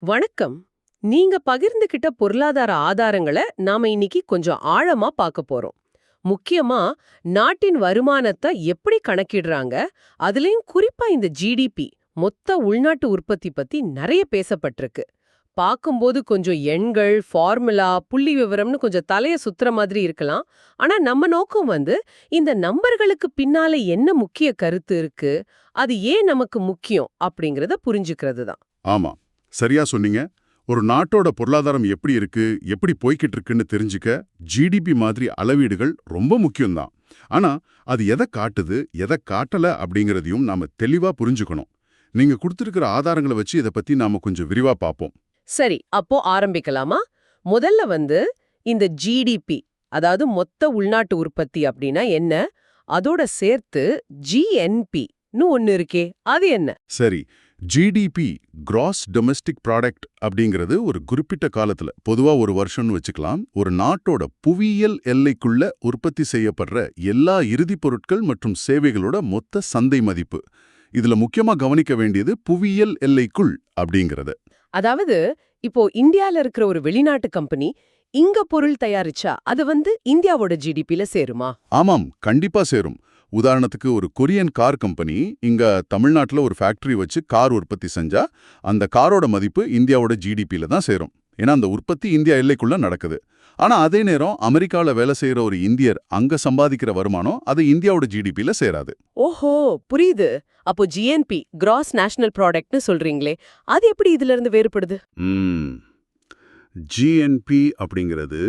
வணக்கம். நீங்க பகிர்ந்துகிட்ட பொருளாதார ஆதாரங்களை நாம இன்னைக்கு கொஞ்சம் ஆழமா பார்க்க போறோம். முக்கியமா நாட்டின் வருமானத்தை எப்படி கணக்கிடுறாங்க? அதுலயும் குறிப்பா இந்த ஜிடிபி மொத்த உள்நாட்டு உற்பத்தி பத்தி நிறைய பேசப்பட்டிருக்கு. பார்க்கும்போது கொஞ்சம் எண்கள் ஃபார்முலா புள்ளி விவரம்னு கொஞ்சம் தலைய சுத்துற மாதிரி இருக்கலாம். ஆனா நம்ம நோக்கம் வந்து இந்த நம்பர்களுக்கு பின்னால என்ன முக்கிய கருத்து இருக்கு? அது ஏன் நமக்கு முக்கியம்? அப்படிங்கறத புரிஞ்சுக்கிறது தான். ஆமா. சரியா சொன்னீங்க. ஒரு நாட்டோட பொருளாதாரம் எப்படி இருக்கு எப்படி போய்கிட்டு இருக்குன்னு தெரிஞ்சுக்க ஜிடிபி மாதிரி அளவீடுகள் ரொம்ப முக்கியம்தான். ஆனா அது எதை காட்டுது எதை காட்டல அப்படிங்கறதையும் நாம தெளிவா புரிஞ்சுக்கணும். நீங்க கொடுத்திருக்கிற ஆதாரங்களை வச்சு இதை பத்தி நாம கொஞ்சம் விரிவா பார்ப்போம். சரி அப்போ ஆரம்பிக்கலாமா? முதல்ல வந்து இந்த ஜிடிபி அதாவது மொத்த உள்நாட்டு உற்பத்தி அப்படின்னா என்ன? அதோட சேர்த்து ஜிஎன்பி-ன்னு ஒன்னு இருக்கே அது என்ன? சரி ஜிடிபி கிராஸ் டொமெஸ்டிக் ப்ராடக்ட் அப்படிங்கிறது ஒரு குறிப்பிட்ட காலத்துல பொதுவா ஒரு வருஷம்னு வச்சுக்கலாம் ஒரு நாட்டோட புவியியல் எல்லைக்குள்ள உற்பத்தி செய்யப்படுற எல்லா இறுதிப் பொருட்கள் மற்றும் சேவைகளோட மொத்த சந்தை மதிப்பு. இதுல முக்கியமா கவனிக்க வேண்டியது புவியியல் எல்லைக்குள் அப்படிங்கிறது. அதாவது இப்போ இந்தியால இருக்கிற ஒரு வெளிநாட்டு கம்பெனி இங்க பொருள் தயாரிச்சா அது வந்து இந்தியாவோட ஜிடிபில சேருமா? ஆமாம் கண்டிப்பா சேரும். உதாரணத்துக்கு ஒரு கொரியன் கார் கம்பெனி இங்க தமிழ்நாட்டுல ஒரு ஃபேக்டரி வச்சு கார் உற்பத்தி செஞ்சா அந்த காரோட மதிப்பு இந்தியாவோட ஜிடிபில தான் சேரும். ஏன்னா அந்த உற்பத்தி இந்தியா எல்லைக்குள்ள நடக்குது. ஆனா அதே நேரம் அமெரிக்கால வேலை செய்யற ஒரு இந்தியர் அங்க சம்பாதிக்கிற வருமானம் அது இந்தியாவோட ஜிடிபில சேராது. ஓஹோ புரியுது. அப்போ ஜிஎன்பி கிராஸ் நேஷனல் ப்ராடக்ட்னு சொல்றீங்களே அது எப்படி இதுல இருந்து வேறுபடுது ஜிஎன்பி அப்படிங்கிறது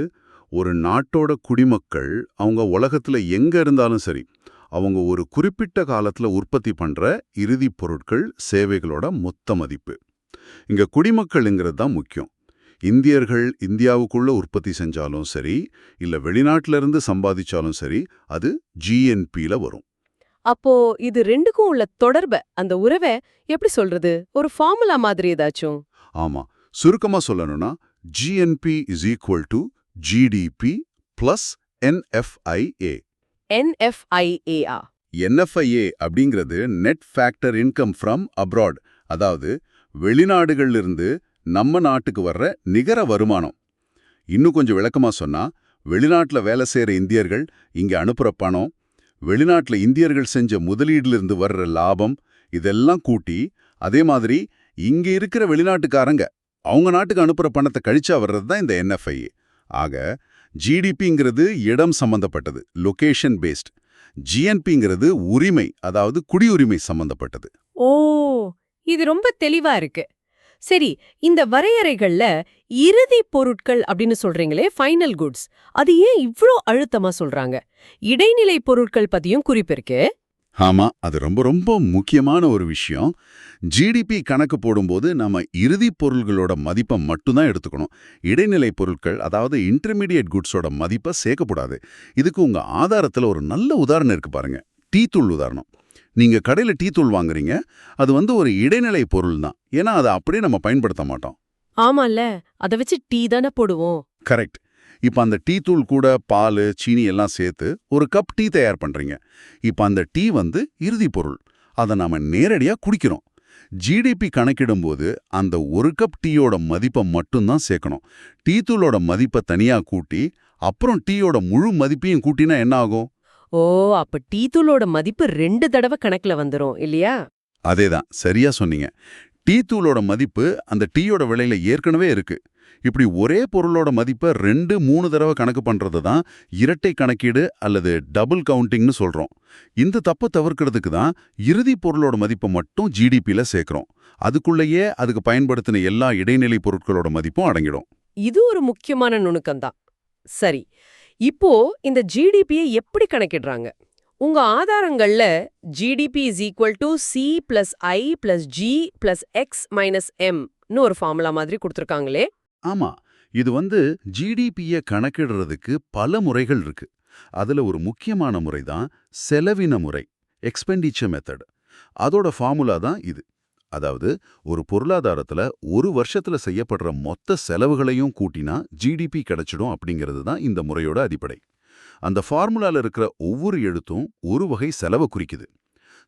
ஒரு நாட்டோட குடிமக்கள் அவங்க உலகத்துல எங்க இருந்தாலும் சரி அவங்க ஒரு குறிப்பிட்ட காலத்துல உற்பத்தி பண்ற இறுதிப் பொருட்கள் சேவைகளோட மொத்த மதிப்பு. இங்க குடிமக்கள்ங்கிறது தான் முக்கியம். இந்தியர்கள் இந்தியாவுக்குள்ள உற்பத்தி செஞ்சாலும் சரி இல்ல வெளிநாட்டுல இருந்து சம்பாதிச்சாலும் சரி அது ஜிஎன்பில வரும். அப்போ இது ரெண்டுக்கும் உள்ள தொடர்ப அந்த உறவை எப்படி சொல்றது? ஒரு ஃபார்முலா மாதிரி ஏதாச்சும்? ஆமா. சுருக்கமா சொல்லணும்னா GNP is equal to GDP plus NFIA என்எஃப்ஐஏஆ NFIA அப்படிங்கிறது net factor income from abroad அதாவது வெளிநாடுகளிலிருந்து நம்ம நாட்டுக்கு வர்ற நிகர வருமானம். இன்னும் கொஞ்சம் விளக்கமா சொன்னா வெளிநாட்டுல வேலை செய்யற இந்தியர்கள் இங்க அனுப்புற பணம் வெளிநாட்டுல இந்தியர்கள் செஞ்ச முதலீடிலிருந்து வர்ற லாபம் இதெல்லாம் கூட்டி அதே மாதிரி இங்க இருக்கிற வெளிநாட்டுக்காரங்க அவங்க நாட்டுக்கு அனுப்புற பணத்தை கழிச்சா வர்றது தான் இந்த என்எஃப்ஐ ஆக ஜிடிபிங்கிறது இடம் சம்பந்தப்பட்டது லொகேஷன் பேஸ்ட் ஜிஎன்பிங்கிறது உரிமை அதாவது குடியுரிமை சம்பந்தப்பட்டது. ஓ இது ரொம்ப தெளிவா இருக்கு. சரி இந்த வரையறைகள்ல இறுதி பொருட்கள் அப்படின்னு சொல்றீங்களே ஃபைனல் குட்ஸ் அது ஏன் இவ்ளோ அழுத்தமா சொல்றாங்க? இடைநிலை பொருட்கள் பத்தியும் குறிப்பிருக்கு ஆமா அது ரொம்ப ரொம்ப முக்கியமான ஒரு விஷயம். ஜிடிபி கணக்கு போடும்போது நம்ம இறுதிப் பொருள்களோட மதிப்பை மட்டும்தான் எடுத்துக்கணும். இடைநிலை பொருட்கள் அதாவது இன்டர்மீடியட் குட்ஸோட மதிப்பை சேர்க்கக்கூடாது இதுக்கு உங்க ஆதாரத்துல ஒரு நல்ல உதாரணம் இருக்கு பாருங்க. டீ தூள் உதாரணம். நீங்க கடையில டீ தூள் வாங்குறீங்க அது வந்து ஒரு இடைநிலை பொருள் தான் ஏன்னா அதை அப்படியே நம்ம பயன்படுத்த மாட்டோம். ஆமால அத வச்சு டீ தானே போடுவோம். கரெக்ட். இப்போ அந்த டீ தூள் கூட பால் சீனி எல்லாம் சேர்த்து ஒரு கப் டீ தயார் பண்றீங்க. இப்போ அந்த டீ வந்து இறுதிப் பொருள். அதை நாம நேரடியா குடிக்கிறோம். ஜிடிபி கணக்கிடும்போது அந்த ஒரு கப் டீயோட மதிப்பை மட்டும்தான் சேர்க்கணும். டீ தூளோட மதிப்பை தனியா கூட்டி அப்புறம் டீயோட முழு மதிப்பையும் கூட்டினா என்ன ஆகும்? ஓ அப்ப டீ தூளோட மதிப்பு ரெண்டு தடவை கணக்குல வந்துரும் இல்லையா? அதேதான் சரியா சொன்னீங்க. டீ தூளோட மதிப்பு அந்த டீயோட விலையில ஏற்கனவே இருக்கு. இப்படி ஒரே பொருளோட மதிப்பை ரெண்டு மூணு தடவை கணக்கு பண்ணுறது தான் இரட்டை கணக்கீடு அல்லது டபுள் கவுண்டிங்னு சொல்றோம். இந்த தப்பை தவிர்க்கிறதுக்கு தான் இறுதி பொருளோட மதிப்பை மட்டும் ஜிடிபியில் சேர்க்குறோம். அதுக்குள்ளேயே அதுக்கு பயன்படுத்தின எல்லா இடைநிலை பொருட்களோட மதிப்பும் அடங்கிடும். இது ஒரு முக்கியமான நுணுக்கம்தான். சரி இப்போ இந்த ஜிடிபியை எப்படி கணக்கிடுறாங்க? உங்க ஆதாரங்கள்ல GDP is equal to C plus I plus G plus X minus எம்னு ஒரு ஃபார்முலா மாதிரி கொடுத்துருக்காங்களே. ஆமா இது வந்து ஜிடிபிய கணக்கிடுறதுக்கு பல முறைகள் இருக்கு. அதுல ஒரு முக்கியமான முறை தான் செலவின முறை எக்ஸ்பெண்டிச்சர் மெத்தட் அதோட ஃபார்முலா தான் இது. அதாவது ஒரு பொருளாதாரத்துல ஒரு வருஷத்துல செய்யப்படுற மொத்த செலவுகளையும் கூட்டினா ஜிடிபி கிடைச்சிடும் அப்படிங்கிறது தான் இந்த முறையோட அடிப்படை. அந்த ஃபார்முலால இருக்கிற ஒவ்வொரு எழுத்தும் ஒரு வகை செலவை குறிக்குது.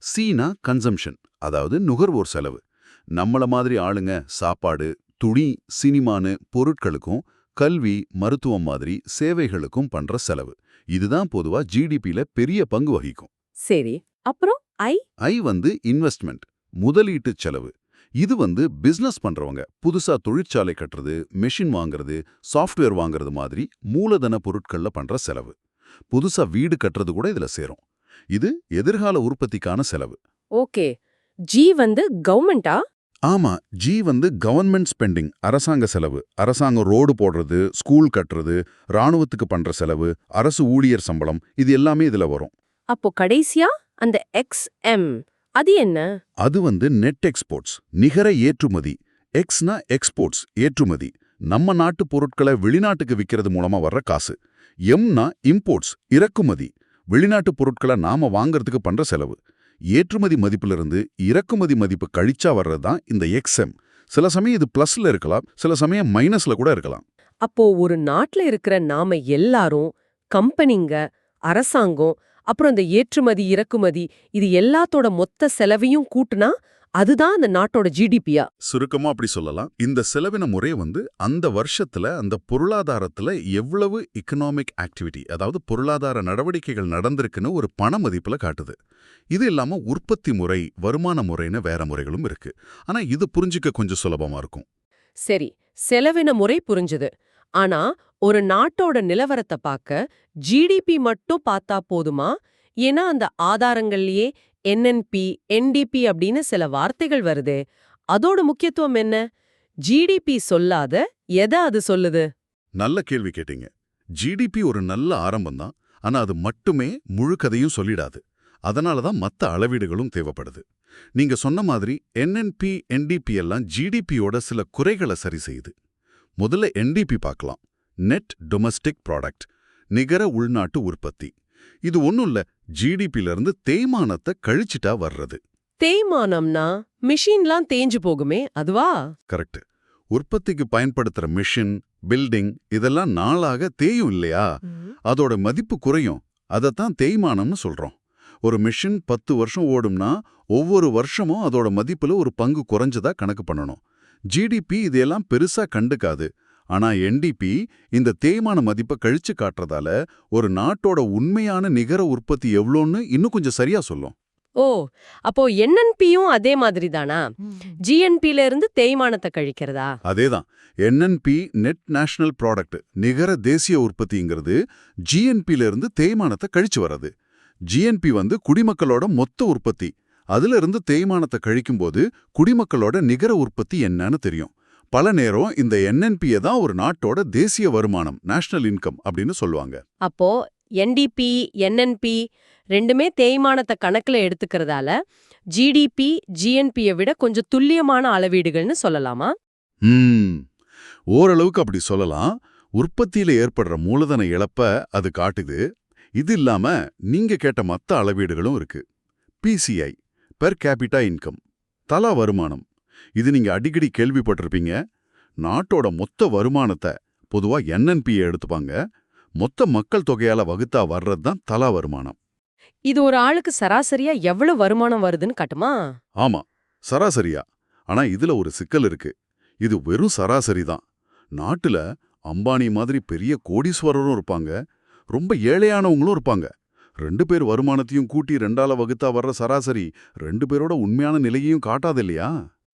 சீனா கன்சம்ஷன் அதாவது நுகர்வோர் செலவு. நம்மள மாதிரி ஆளுங்க சாப்பாடு துணி சினிமான்னு பொருட்களுக்கும் கல்வி மருத்துவம் மாதிரி சேவைகளுக்கும் பண்ற செலவு. இதுதான் பொதுவா ஜிடிபில பெரிய பங்கு வகிக்கும். சரி அப்புறம் ஐ ஐ வந்து இன்வெஸ்ட்மெண்ட் முதலீட்டு செலவு. இது வந்து பிசினஸ் பண்றவங்க. புதுசா தொழிற்சாலை கட்டுறது மெஷின் வாங்குறது சாஃப்ட்வேர் வாங்குறது மாதிரி மூலதன பொருட்கள்ல பண்ற செலவு. புதுசா வீடு கட்டுறது கூட இதுல சேரும். இது எதிர்கால உற்பத்திக்கான செலவு. ஓகே. ஜி வந்து கவர்மெண்டா? ஆமா ஜி வந்து கவர்மெண்ட் ஸ்பெண்டிங் அரசாங்க செலவு. அரசாங்கம் ரோடு போடுறது ஸ்கூல் கட்டுறது ராணுவத்துக்கு பண்ற செலவு அரசு ஊழியர் சம்பளம் இது எல்லாமே இதுல வரும். அப்போ கடைசியா அந்த எக்ஸ் எம் அது என்ன? அது வந்து நெட் எக்ஸ்போர்ட்ஸ் நிகர ஏற்றுமதி. எக்ஸ்னா எக்ஸ்போர்ட்ஸ் ஏற்றுமதி. நம்ம நாட்டு பொருட்களை வெளிநாட்டுக்கு விக்கிறது மூலமா வர்ற காசு. எம்னா இம்போர்ட்ஸ் இறக்குமதி. வெளிநாட்டு பொருட்களை நாம வாங்கறதுக்கு பண்ற செலவு. ஏற்றுமதி மதிப்பிலிருந்து இறக்குமதி மதிப்பு கழிச்சா வர்றது தான் இந்த எக்ஸ்எம் சில சமயம் இது பிளஸ்ல இருக்கலாம் சில சமயம் மைனஸ்ல கூட இருக்கலாம். அப்போ ஒரு நாட்டுல இருக்கிற நாம எல்லாரும் கம்பெனிங்க அரசாங்கம் அப்புறம் இந்த ஏற்றுமதி இறக்குமதி இது எல்லாத்தோட மொத்த செலவையும் கூட்டுனா அதுதான் அந்த நாட்டோட ஜிடிபியா சுருக்கமா அப்படி சொல்லலாம். இந்த செலவின முறை வந்து அந்த வருஷத்துல அந்த பொருளாதாரத்துல எவ்வளவு எக்கனாமிக் ஆக்டிவிட்டி அதாவது பொருளாதார நடவடிக்கைகள் நடந்திருக்குன்னு ஒரு பண மதிப்புல காட்டுது. இது இல்லாம உற்பத்தி முறை வருமான முறைன்னு வேற முறைகளும் இருக்கு. ஆனா இது புரிஞ்சுக்க கொஞ்சம் சுலபமா இருக்கும். சரி செலவின முறை புரிஞ்சுது. ஆனா ஒரு நாட்டோட நிலவரத்தை பார்க்க ஜிடிபி மட்டும் பார்த்தா போதுமா? ஏன்னா அந்த ஆதாரங்கள்லயே என்என்பி என்டிபி அப்படின்னு சில வார்த்தைகள் வருதே. அதோட முக்கியத்துவம் என்ன? ஜிடிபி சொல்லாத எதை அது சொல்லுது? நல்ல கேள்வி கேட்டீங்க. ஜிடிபி ஒரு நல்ல ஆரம்பம் தான் ஆனா அது மட்டுமே முழு கதையும் சொல்லிடாது. அதனால தான் மத்த அளவீடுகளும் தேவைப்படுது. நீங்க சொன்ன மாதிரி என்என்பி என்டிபி எல்லாம் ஜிடிபியோட சில குறைகளை சரி செய்யுது. முதல்ல என்டிபி பார்க்கலாம். நெட் டொமஸ்டிக் ப்ராடக்ட் நிகர உள்நாட்டு உற்பத்தி. இது ஒன்றும் இல்ல ஜிடிபில இருந்து தேய்மானத்தை கழிச்சிட்டா வர்றது. தேய்மானம்னா மிஷின்லாம் தேஞ்சு போகுமே அதுவா? கரெக்ட். உற்பத்திக்கு பயன்படுத்துற மிஷின் பில்டிங் இதெல்லாம் நாளாக தேயும் இல்லையா? அதோட மதிப்பு குறையும். அதைத்தான் தேய்மானம்னு சொல்றோம். ஒரு மிஷின் பத்து வருஷம் ஓடும்னா ஒவ்வொரு வருஷமும் அதோட மதிப்புல ஒரு பங்கு குறைஞ்சதா கணக்கு பண்ணணும். ஜிடிபி இதெல்லாம் பெருசா கண்டுக்காது. ஆனா என்டிபி இந்த தேய்மான மதிப்பை கழிச்சு காட்டுறதால ஒரு நாட்டோட உண்மையான நிகர உற்பத்தி எவ்வளோன்னு இன்னும் கொஞ்சம் சரியா சொல்லும். ஓ அப்போ என்என்பியும் அதே மாதிரி தானா ஜிஎன்பில இருந்து தேய்மானத்தை கழிக்கிறதா? அதேதான். என்என்பி நெட் நேஷனல் ப்ராடக்ட் நிகர தேசிய உற்பத்திங்கிறது ஜிஎன்பில இருந்து தேய்மானத்தை கழிச்சு வர்றது. ஜிஎன்பி வந்து குடிமக்களோட மொத்த உற்பத்தி. அதுல இருந்து தேய்மானத்தை கழிக்கும்போது குடிமக்களோட நிகர உற்பத்தி என்னன்னு தெரியும். பல நேரம் இந்த என்என்பியை தான் ஒரு நாட்டோட தேசிய வருமானம் நேஷனல் இன்கம் அப்படின்னு சொல்லுவாங்க. அப்போ என்டிபி என்என்பி ரெண்டுமே தேய்மானத்தை கணக்குல எடுத்துக்கிறதால ஜிடிபி ஜிஎன்பியை விட கொஞ்சம் துல்லியமான அளவீடுகள்னு சொல்லலாமா? ம். ஓரளவுக்கு அப்படி சொல்லலாம். உற்பத்தியில ஏற்படுற மூலதன இழப்ப அது காட்டுது. இது இல்லாம நீங்க கேட்ட மத்த அளவீடுகளும் இருக்கு. பிசிஐ பெர் கேபிட்டா இன்கம் தலா வருமானம். இது நீங்க அடிக்கடி கேள்விப்பட்டிருப்பீங்க. நாட்டோட மொத்த வருமானத்தை பொதுவா என்என்பியை எடுத்துப்பாங்க. மொத்த மக்கள் தொகையால வகுத்தா வர்றது தான் தலா வருமானம். இது ஒரு ஆளுக்கு சராசரியா எவ்வளவு வருமானம் வருதுன்னு காட்டுமா? ஆமா சராசரியா. ஆனா இதுல ஒரு சிக்கல் இருக்கு. இது வெறும் சராசரி தான். நாட்டுல அம்பானி மாதிரி பெரிய கோடீஸ்வரரும் இருப்பாங்க. ரொம்ப ஏழையானவங்களும் இருப்பாங்க. ரெண்டு பேர் வருமானத்தையும் கூட்டி ரெண்டால வகுத்தா வர்ற சராசரி ரெண்டு பேரோட உண்மையான நிலையையும் காட்டாது இல்லையா?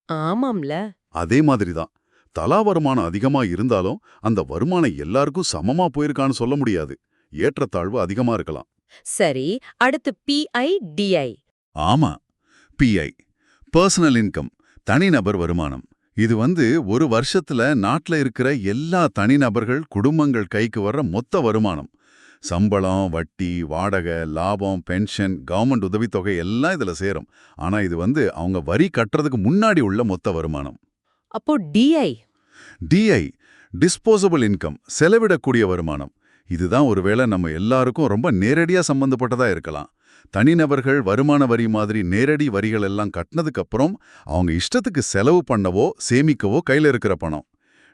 ஆமாம்ல. அதே மாதிரி தான் தலா வருமானம் அதிகமா இருந்தாலும் அந்த வருமானம் எல்லாருக்கும் சமமா போயிருக்கான்னு சொல்ல முடியாது. ஏற்றத்தாழ்வு அதிகமா இருக்கலாம். சரி அடுத்து பிஐ டிஐ ஆமா. பிஐ பர்சனல் இன்கம் தனிநபர் வருமானம். இது வந்து ஒரு வருஷத்துல நாட்டுல இருக்கிற எல்லா தனிநபர்கள் குடும்பங்கள் கைக்கு வர்ற மொத்த வருமானம். சம்பளம் வட்டி வாடகை லாபம் பென்ஷன் கவர்மெண்ட் உதவித்தொகை எல்லாம் இதுல சேரும். ஆனா இது வந்து அவங்க வரி கட்டுறதுக்கு முன்னாடி உள்ள மொத்த வருமானம். அப்போ டிஐ டிஐ டிஸ்போசபிள் இன்கம் செலவிடக்கூடிய வருமானம். இதுதான் ஒருவேளை நம்ம எல்லாருக்கும் ரொம்ப நேரடியா சம்பந்தப்பட்டதா இருக்கலாம். தனிநபர்கள் வருமான வரி மாதிரி நேரடி வரிகள் எல்லாம் கட்டினதுக்கு அப்புறம் அவங்க இஷ்டத்துக்கு செலவு பண்ணவோ சேமிக்கவோ கையில இருக்கிற பணம்.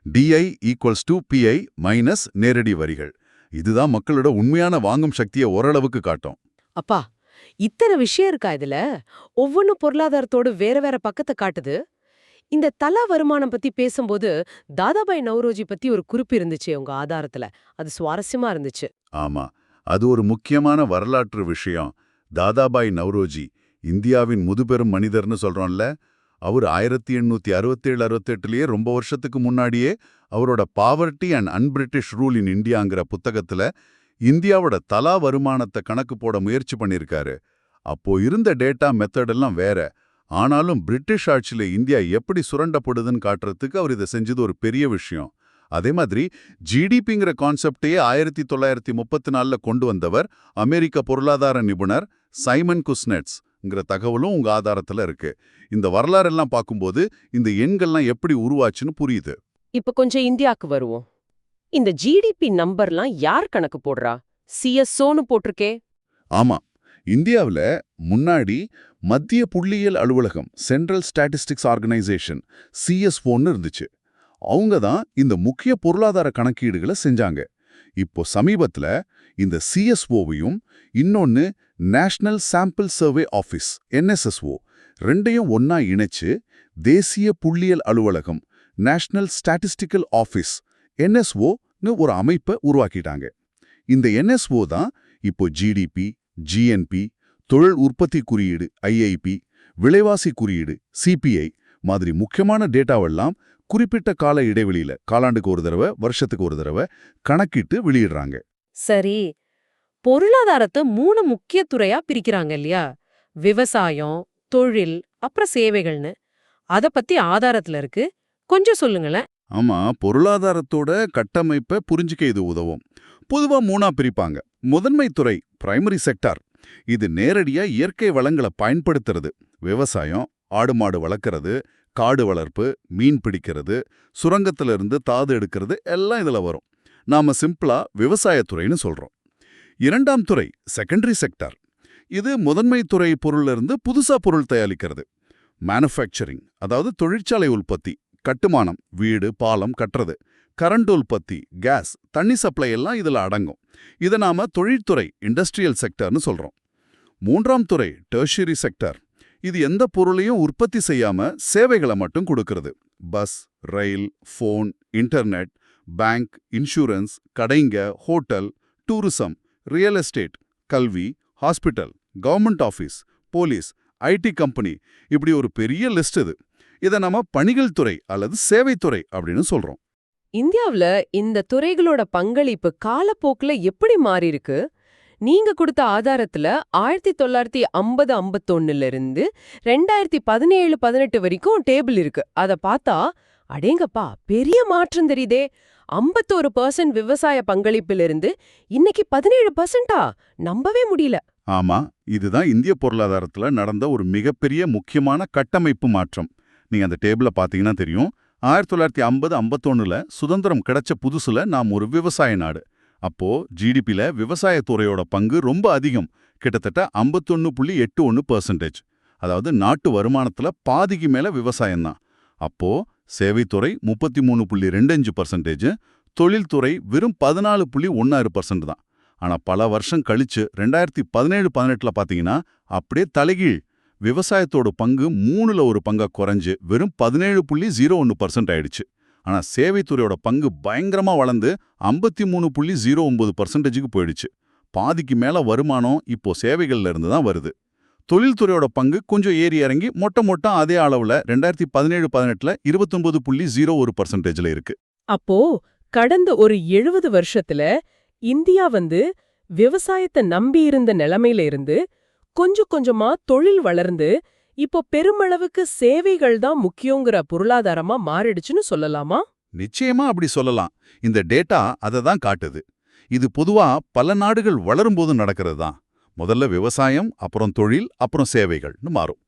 DI equals to PI minus நேரடி வரிகள். இதுதான் மக்களோட உண்மையான வாங்கும் சக்தியை ஓரளவுக்கு காட்டும். அப்பா இத்தனை விஷயம் இருக்கா இதுல? ஒவ்வொன்னும் பொருளாதாரத்தோட வேற வேற பக்கத்தை காட்டுது. இந்த தலா வருமானம் பத்தி பேசும்போது தாதாபாய் நவ்ரோஜி பத்தி ஒரு குறிப்பு இருந்துச்சு உங்க ஆதாரத்துல. அது சுவாரஸ்யமா இருந்துச்சு. ஆமா அது ஒரு முக்கியமான வரலாற்று விஷயம். தாதாபாய் நவ்ரோஜி இந்தியாவின் முதுபெரும் மனிதர்னு சொல்றோம்ல அவர் ஆயிரத்தி எண்ணூத்தி அறுபத்தேழு அறுபத்தெட்டுலேயே ரொம்ப வருஷத்துக்கு முன்னாடியே அவரோட poverty and unbritish rule in இந்தியாங்கிற புத்தகத்துல இந்தியாவோட தலா வருமானத்தை கணக்கு போட முயற்சி பண்ணியிருக்காரு. அப்போ இருந்த டேட்டா மெத்தட் எல்லாம் வேற. ஆனாலும் பிரிட்டிஷ் ஆட்சியில் இந்தியா எப்படி சுரண்டப்படுதுன்னு காட்டுறதுக்கு அவர் இதை செஞ்சது ஒரு பெரிய விஷயம். அதே மாதிரி ஜிடிபிங்கிற கான்செப்டையே ஆயிரத்தி தொள்ளாயிரத்தி முப்பத்தி நாலில் கொண்டு வந்தவர் அமெரிக்க பொருளாதார நிபுணர் சைமன் குஸ்னெட்ஸ். குஸ்னெட்ஸ்ங்கிற தகவலும் உங்க ஆதாரத்துல இருக்கு. இந்த வரலாறெல்லாம் பார்க்கும்போது இந்த எண்கள்லாம் எப்படி உருவாச்சுன்னு புரியுது. இப்ப கொஞ்சம் இந்தியாக்கு வருவோம். இந்த ஜிடிபி நம்பர்லாம் யார் கணக்கு போடுறா? சிஎஸ்ஓன்னு போட்டிருக்கே. ஆமா. இந்தியாவுல முன்னாடி மத்திய புள்ளியியல் அலுவலகம் சென்ட்ரல் ஸ்டாட்டிஸ்டிக்ஸ் ஆர்கனைசேஷன் சிஎஸ்ஓன்னு இருந்துச்சு. அவங்க தான் இந்த முக்கிய பொருளாதார கணக்கீடுகளை செஞ்சாங்க. இப்போ சமீபத்துல இந்த சிஎஸ்ஓவையும் இன்னொன்னு national sample survey office NSSO ரெண்டையும் ஒன்றா இணைச்சு தேசிய புள்ளியியல் அலுவலகம் நேஷனல் ஸ்டாட்டிஸ்டிக்கல் ஆஃபீஸ் என்எஸ்ஓன்னு ஒரு அமைப்பை உருவாக்கிட்டாங்க. இந்த என்எஸ்ஓ தான் இப்போ ஜிடிபி ஜிஎன்பி தொழில் உற்பத்தி குறியீடு ஐஐபி விலைவாசி குறியீடு சிபிஐ மாதிரி முக்கியமான டேட்டாவெல்லாம் குறிப்பிட்ட கால இடைவெளியில காலாண்டுக்கு ஒரு தடவை வருஷத்துக்கு ஒரு தடவை கணக்கிட்டு வெளியிடுறாங்க. சரி. பொருளாதாரத்தை மூணு முக்கிய துறையா பிரிக்கிறாங்க இல்லையா? விவசாயம் தொழில் அப்புறம் சேவைகள்னு. அத பத்தி ஆதாரத்துல இருக்கு. கொஞ்சம் சொல்லுங்களேன். ஆமா பொருளாதாரத்தோட கட்டமைப்பை புரிஞ்சுக்க இது உதவும். பொதுவா மூணா பிரிப்பாங்க. முதன்மை துறை பிரைமரி செக்டார் இது நேரடியா இயற்கை வளங்களை பயன்படுத்துறது. விவசாயம் ஆடு மாடு வளர்க்கறது காடு வளர்ப்பு மீன் பிடிக்கிறது சுரங்கத்துல இருந்து தாது எடுக்கிறது எல்லாம் இதுல வரும். நாம சிம்பிளா விவசாயத்துறைன்னு சொல்றோம். இரண்டாம் துறை செகண்டரி செக்டார் இது முதன்மை துறை பொருள்ல இருந்து புதுசா பொருள் தயாரிக்கிறது. மேனுஃபேக்சரிங் அதாவது தொழிற்சாலை உற்பத்தி கட்டுமானம் வீடு பாலம் கட்டுறது கரண்ட் உற்பத்தி கேஸ் தண்ணி சப்ளை எல்லாம் இதுல அடங்கும். இதை நாம தொழில்துறை இண்டஸ்ட்ரியல் செக்டர்னு சொல்றோம். மூன்றாம் துறை டெர்ஷரி செக்டர் இது எந்த பொருளையும் உற்பத்தி செய்யாம சேவைகளை மட்டும் கொடுக்கறது. Bus rail phone internet bank insurance கடைங்க ஹோட்டல் டூரிசம் ரியல் எஸ்டேட் கல்வி hospital government office police IT company இப்படி ஒரு பெரிய லிஸ்ட் இது. இதை நம்ம பணிகள் துறை அல்லது சேவைத்துறை அப்படின்னு சொல்றோம். இந்தியாவுல இந்த துறைகளோட பங்களிப்பு காலப்போக்குல எப்படி மாறியிருக்கு? நீங்க கொடுத்த ஆதாரத்துல ஆயிரத்தி தொள்ளாயிரத்தி ஐம்பது ஐம்பத்தொன்னுல இருந்து ரெண்டாயிரத்தி பதினேழு பதினெட்டு வரைக்கும் டேபிள் இருக்கு. அத பார்த்தா அடேங்கப்பா பெரிய மாற்றம் தெரியுதே. ஐம்பத்தோரு பர்சன்ட் விவசாய பங்களிப்பிலிருந்து இன்னைக்கு பதினேழு பர்சன்டா நம்பவே முடியல. ஆமா இதுதான் இந்திய பொருளாதாரத்துல நடந்த ஒரு மிகப்பெரிய முக்கியமான கட்டமைப்பு மாற்றம். நீங்க அந்த டேபிள பாத்தீங்கன்னா தெரியும். ஆயிரத்தி தொள்ளாயிரத்தி ஐம்பது ஐம்பத்தொன்னுல சுதந்திரம் கிடைச்ச புதுசுல நாம் ஒரு விவசாய நாடு. அப்போ ஜிடிபில விவசாயத்துறையோட பங்கு ரொம்ப அதிகம். கிட்டத்தட்ட ஐம்பத்தொன்னு புள்ளி எட்டு ஒன்று பர்சன்டேஜ் அதாவது நாட்டு வருமானத்துல பாதிக்கு மேல விவசாயம்தான். அப்போ சேவைத்துறை முப்பத்தி மூணு புள்ளி ரெண்டஞ்சு பர்சன்டேஜ் தொழில்துறை வெறும் பதினாலு புள்ளி ஒன்னாறு பர்சன்ட் தான். ஆனா பல வருஷம் கழிச்சு ரெண்டாயிரத்தி பதினேழு பதினெட்டுல பாத்தீங்கன்னா அப்படியே தலைகீழ். விவசாயத்தோட பங்கு மூணுல ஒரு பங்கா குறைஞ்சு வெறும் பதினேழு புள்ளி ஜீரோ ஒன்று பர்சன்ட் ஆயிடுச்சு. ஆனா சேவைத்துறையோட பங்கு பயங்கரமா வளர்ந்து ஐம்பத்தி மூணு புள்ளி ஜீரோ ஒன்பது பர்சன்டேஜுக்கு போயிடுச்சு. பாதிக்கு மேல வருமானம் இப்போ சேவைகள்ல இருந்து தான் வருது. தொழில்துறையோட பங்கு கொஞ்சம் ஏறி இறங்கி மொட்டை மொட்டை அதே அளவுல ரெண்டாயிரத்தி பதினேழு பதினெட்டுல இருபத்தொன்பது புள்ளி ஜீரோ ஒரு பர்சன்டேஜ்ல இருக்கு. அப்போ கடந்த ஒரு எழுபது வருஷத்துல இந்தியா வந்து விவசாயத்தை நம்பி இருந்த நிலைமையில இருந்து கொஞ்சம் கொஞ்சமா தொழில் வளர்ந்து இப்போ பெருமளவுக்கு சேவைகள் தான் முக்கியங்கிற பொருளாதாரமா மாறிடுச்சுன்னு சொல்லலாமா? நிச்சயமா அப்படி சொல்லலாம். இந்த டேட்டா அதை தான் காட்டுது. இது பொதுவா பல நாடுகள் வளரும்போது நடக்கிறது தான். முதல்ல விவசாயம் அப்புறம் தொழில் அப்புறம் சேவைகள்னு மாறும்.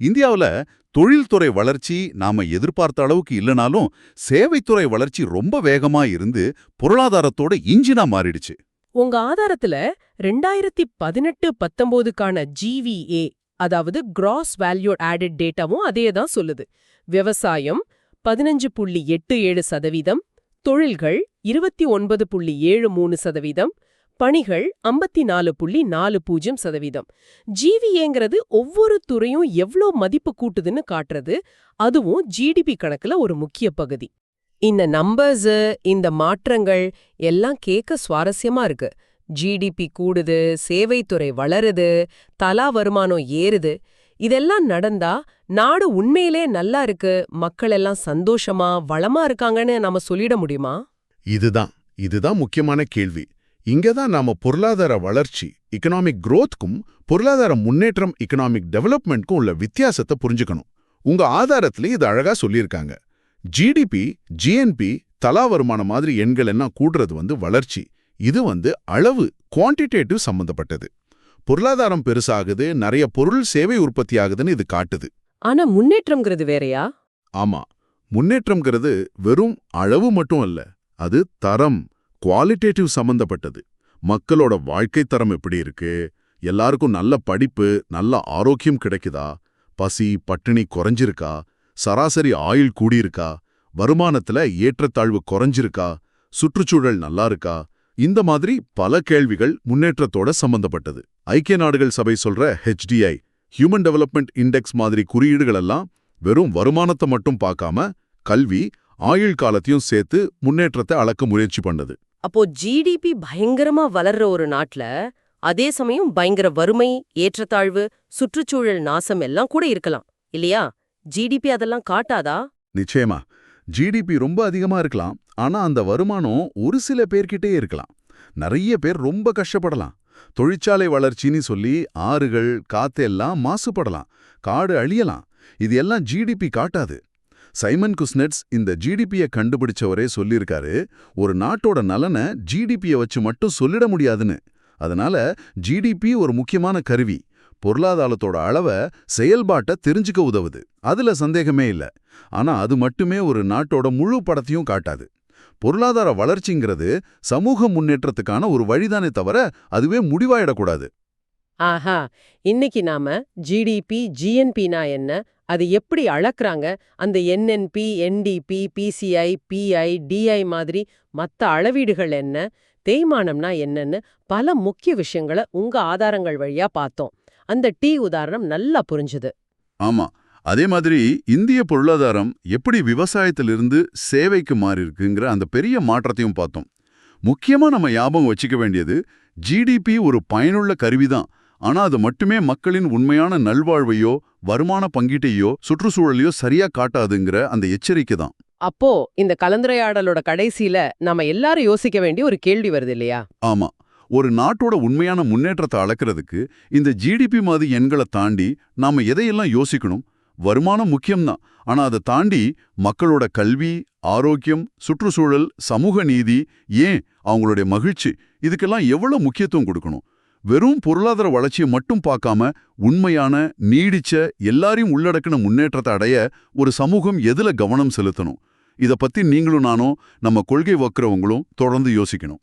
இந்தியாவுல தொழில்துறை வளர்ச்சி நாம எதிர்பார்த்த அளவுக்கு இல்லைனாலும் சேவைத்துறை வளர்ச்சி ரொம்ப வேகமா இருந்து பொருளாதாரத்தோட இன்ஜினா மாறிடுச்சு. உங்க ஆதாரத்துல ரெண்டாயிரத்தி பதினெட்டு பத்தொன்பதுக்கான ஜிவிஏ அதாவது கிராஸ் வேல்யூ ஆடட் டேட்டாவும் அதே தான் சொல்லுது. விவசாயம் பதினஞ்சு புள்ளி எட்டு ஏழு சதவீதம் தொழில்கள் இருபத்தி ஒன்பது புள்ளி ஏழு மூணு சதவீதம் பணிகள் ஐம்பத்தி நாலு புள்ளி நாலு பூஜ்யம் சதவீதம். ஜிவிஏங்கிறது ஒவ்வொரு துறையும் எவ்ளோ மதிப்பு கூட்டுதுன்னு காட்டுறது அதுவும் ஜிடிபி கணக்குல ஒரு முக்கிய பகுதி. இந்த நம்பர்ஸ் இந்த மாற்றங்கள் எல்லாம் கேட்க சுவாரஸ்யமா இருக்கு. ஜிடிபி கூடுது சேவைத்துறை வளருது தலா வருமானம் ஏறுது. இதெல்லாம் நடந்தா நாடு உண்மையிலே நல்லா இருக்கு மக்கள் எல்லாம் சந்தோஷமா வளமா இருக்காங்கன்னு நாம சொல்லிட முடியுமா? இதுதான் இதுதான் முக்கியமான கேள்வி. இங்க தான் நாம பொருளாதார வளர்ச்சி எக்கனாமிக் குரோத்க்கும் பொருளாதார முன்னேற்றம் எக்கனாமிக் டெவலப்மெண்ட்க்கும் உள்ள வித்தியாசத்தை புரிஞ்சுக்கணும். உங்க ஆதாரத்துல இது அழகா சொல்லியிருக்காங்க. ஜிடிபி ஜிஎன்பி தலா வருமானம் மாதிரி எண்கள் எல்லாம் கூடுறது வந்து வளர்ச்சி. இது வந்து அளவு குவான்டிடேட்டிவ் சம்பந்தப்பட்டது. பொருளாதாரம் பெருசாகுது நிறைய பொருள் சேவை உற்பத்தி ஆகுதுன்னு இது காட்டுது. ஆனா முன்னேற்றம்ங்கிறது வேறயா? ஆமா முன்னேற்றம்ங்கிறது வெறும் அளவு மட்டும் அல்ல அது தரம் குவாலிட்டேட்டிவ் சம்பந்தப்பட்டது. மக்களோட வாழ்க்கை தரம் எப்படி இருக்கு? எல்லாருக்கும் நல்ல படிப்பு நல்ல ஆரோக்கியம் கிடைக்குதா? பசி பட்டினி குறைஞ்சிருக்கா? சராசரி ஆயுள் கூடியிருக்கா? வருமானத்துல ஏற்றத்தாழ்வு குறைஞ்சிருக்கா? சுற்றுச்சூழல் நல்லா இருக்கா? இந்த மாதிரி பல கேள்விகள் முன்னேற்றத்தோட சம்பந்தப்பட்டது. ஐக்கிய நாடுகள் சபை சொல்ற ஹெச்டிஐ ஹியூமன் டெவலப்மெண்ட் இண்டெக்ஸ் மாதிரி குறியீடுகள் எல்லாம் வெறும் வருமானத்தை மட்டும் பார்க்காம கல்வி ஆயுள் காலத்தையும் சேர்த்து முன்னேற்றத்தை அளக்க முயற்சி பண்ணது. அப்போ ஜிடிபி பயங்கரமா வளர்ற ஒரு நாட்டுல அதே சமயம் பயங்கர வறுமை ஏற்றத்தாழ்வு சுற்றுச்சூழல் நாசம் எல்லாம் கூட இருக்கலாம். இல்லையா? ஜிடிபி அதெல்லாம் காட்டாதா? நிச்சயமா. ஜிடிபி ரொம்ப அதிகமா இருக்கலாம். ஆனா அந்த வருமானம் ஒரு சில பேர்கிட்டே இருக்கலாம். நிறைய பேர் ரொம்ப கஷ்டப்படலாம். தொழிற்சாலை வளர்ச்சின்னு சொல்லி ஆறுகள் காத்தெல்லாம் மாசுபடலாம் காடு அழியலாம். இது எல்லாம் ஜிடிபி காட்டாது. சைமன் குஸ்னெட்ஸ் இந்த ஜிடிபியை கண்டுபிடிச்சவரே சொல்லியிருக்காரு ஒரு நாட்டோட நலனை ஜிடிபியை வச்சு மட்டும் சொல்லிட முடியாதுன்னு. அதனால ஜிடிபி ஒரு முக்கியமான கருவி. பொருளாதாரத்தோட அளவை செயல்பாட்டை தெரிஞ்சுக்க உதவுது. அதுல சந்தேகமே இல்ல. ஆனா அது மட்டுமே ஒரு நாட்டோட முழு படத்தையும் காட்டாது. பொருளாதார வளர்ச்சிங்கிறது சமூக முன்னேற்றத்துக்கான ஒரு வழிதானே தவிர அதுவே முடிவாயிடக்கூடாது. ஆஹா! இன்னைக்கு நாம ஜிடிபி ஜிஎன்பினா என்ன? அது எப்படி அளக்குறாங்க? அந்த NNP NDP PCI PI DI மாதிரி மத்த அளவீடுகள் என்ன? தேய்மானம்னா என்னன்னு பல முக்கிய விஷயங்களை உங்க ஆதாரங்கள் வழியா பார்த்தோம். அந்த டி உதாரணம் நல்லா புரிஞ்சுது. ஆமா. அதே மாதிரி இந்திய பொருளாதாரம் எப்படி விவசாயத்திலிருந்து சேவைக்கு மாறி இருக்குங்கிற அந்த பெரிய மாற்றத்தையும் பார்த்தோம். முக்கியமா நம்ம ஞாபகம் வச்சுக்க வேண்டியது ஜிடிபி ஒரு பயனுள்ள கருவிதான். ஆனா அது மட்டுமே மக்களின் உண்மையான நல்வாழ்வையோ வருமான பங்கீட்டையோ சுற்றுச்சூழலையோ சரியா காட்டாதுங்கிற அந்த எச்சரிக்கை தான் அப்போ இந்த கலந்துரையாடலோட கடைசியில நாம எல்லாரும் யோசிக்க வேண்டிய ஒரு கேள்வி வருது இல்லையா? ஆமா. ஒரு நாட்டோட உண்மையான முன்னேற்றத்தை அளக்கிறதுக்கு இந்த ஜிடிபி மாதிரி எண்களை தாண்டி நாம எதையெல்லாம் யோசிக்கணும்? வருமானம் முக்கியம்தான். ஆனா அதை தாண்டி மக்களோட கல்வி ஆரோக்கியம் சுற்றுச்சூழல் சமூக நீதி ஏன் அவங்களுடைய மகிழ்ச்சி? இதுக்கெல்லாம் எவ்வளவு முக்கியத்துவம் கொடுக்கணும்? வெறும் பொருளாதார வளர்ச்சியை மட்டும் பார்க்காம உண்மையான நீடிச்ச எல்லாரையும் உள்ளடக்கின முன்னேற்றத்தை அடைய ஒரு சமூகம் எதுல கவனம் செலுத்தணும்? இத பத்தி நீங்களும் நானும் நம்ம கொள்கை வக்கிறவங்களும் தொடர்ந்து யோசிக்கணும்.